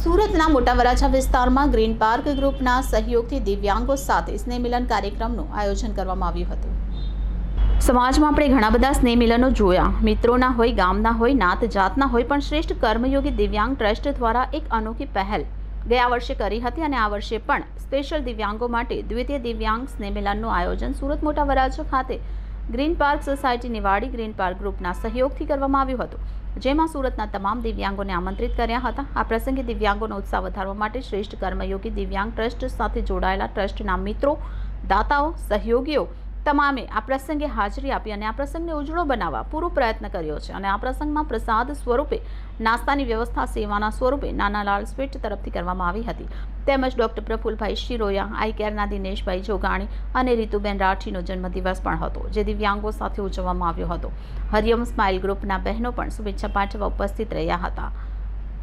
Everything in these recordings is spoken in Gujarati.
સુરતના મોટા વરાછા વિસ્તારમાં ગ્રીન પાર્ક ગ્રુપના સહયોગથી દિવ્યાંગો સાથે સ્નેહ મિલન કાર્યક્રમનું આયોજન કરવામાં આવ્યું હતું. સમાજમાં આપણે ઘણા બધા સ્નેહ મિલનો જોયા. મિત્રોના હોય, ગામના હોય, નાત જાતના હોય, પણ શ્રેષ્ઠ કર્મયોગી દિવ્યાંગ ટ્રસ્ટ દ્વારા એક અનોખી પહેલ ગયા વર્ષે કરી હતી અને આ વર્ષે પણ સ્પેશિયલ દિવ્યાંગો માટે દ્વિતીય દિવ્યાંગ સ્નેહ મિલનનું આયોજન સુરત મોટા વરાછા ખાતે ગ્રીન પાર્ક સોસાયટી નિવાડી ગ્રીન પાર્ક ગ્રુપના સહયોગથી કરવામાં આવ્યું હતું, જેમાં સુરતના તમામ દિવ્યાંગોને આમંત્રિત કર્યા હતા. આ પ્રસંગે દિવ્યાંગોનો ઉત્સાહ વધારવા માટે શ્રેષ્ઠ કર્મયોગી દિવ્યાંગ ટ્રસ્ટ સાથે જોડાયેલા ટ્રસ્ટના મિત્રો, દાતાઓ, સહયોગીઓ તમામે આ પ્રસંગે હાજરી આપી અને આ પ્રસંગને ઉજળો બનાવવા પૂરો પ્રયત્ન કર્યો છે. અને આ પ્રસંગમાં પ્રસાદ સ્વરૂપે નાસ્તાની વ્યવસ્થા સેવાના સ્વરૂપે નાનાલાલ સ્વીટ તરફથી કરવામાં આવી હતી. તેમજ ડૉક્ટર પ્રફુલભાઈ શિરોયા, આઈ કેરના દિનેશભાઈ જોગાણી અને રીતુબેન રાઠીનો જન્મદિવસ પણ હતો, જે દિવ્યાંગો સાથે ઉજવવામાં આવ્યો હતો. હરિયમ સ્માઇલ ગ્રુપના બહેનો પણ શુભેચ્છા પાઠવવા ઉપસ્થિત રહ્યા હતા.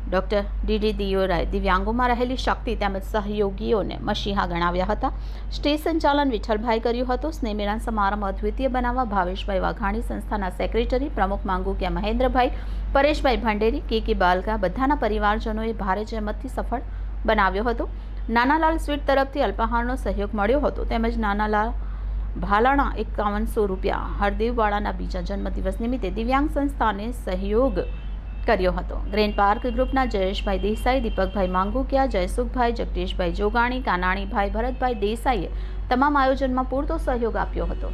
ડૉક્ટર ડીડી દિયોરાએ દિવ્યાંગોમાં રહેલી શક્તિ તેમજ સહયોગીઓને મશીહા ગણાવ્યા હતા. સ્ટેજ સંચાલન વિઠ્ઠલભાઈ કર્યું હતું. સ્નેહમિલન સમારંભ અદ્વિતીય બનાવવા ભાવેશભાઈ વાઘાણી સંસ્થાના સેક્રેટરી પ્રમુખ માંગુકિયા મહેન્દ્રભાઈ, પરેશભાઈ ભંડેરી, કે કે બાલકા બધાના પરિવારજનોએ ભારે જહેમતથી સફળ બનાવ્યો હતો. નાનાલાલ સ્વીટ તરફથી અલ્પાહારનો સહયોગ મળ્યો હતો. તેમજ નાનાલાલ ભાલાણા એકાવનસો રૂપિયા, હરદેવવાળાના બીજા જન્મદિવસ નિમિત્તે દિવ્યાંગ સંસ્થાને સહયોગ કર્યો હતો. ગ્રેન પાર્ક ગ્રુપના જયેશભાઈ દેસાઈ, દીપકભાઈ માંગુકિયા, જયસુખભાઈ, જગદીશભાઈ જોગાણી, કાનાણીભાઈ ભરતભાઈ દેસાઈએ તમામ આયોજનમાં પૂરતો સહયોગ આપ્યો હતો.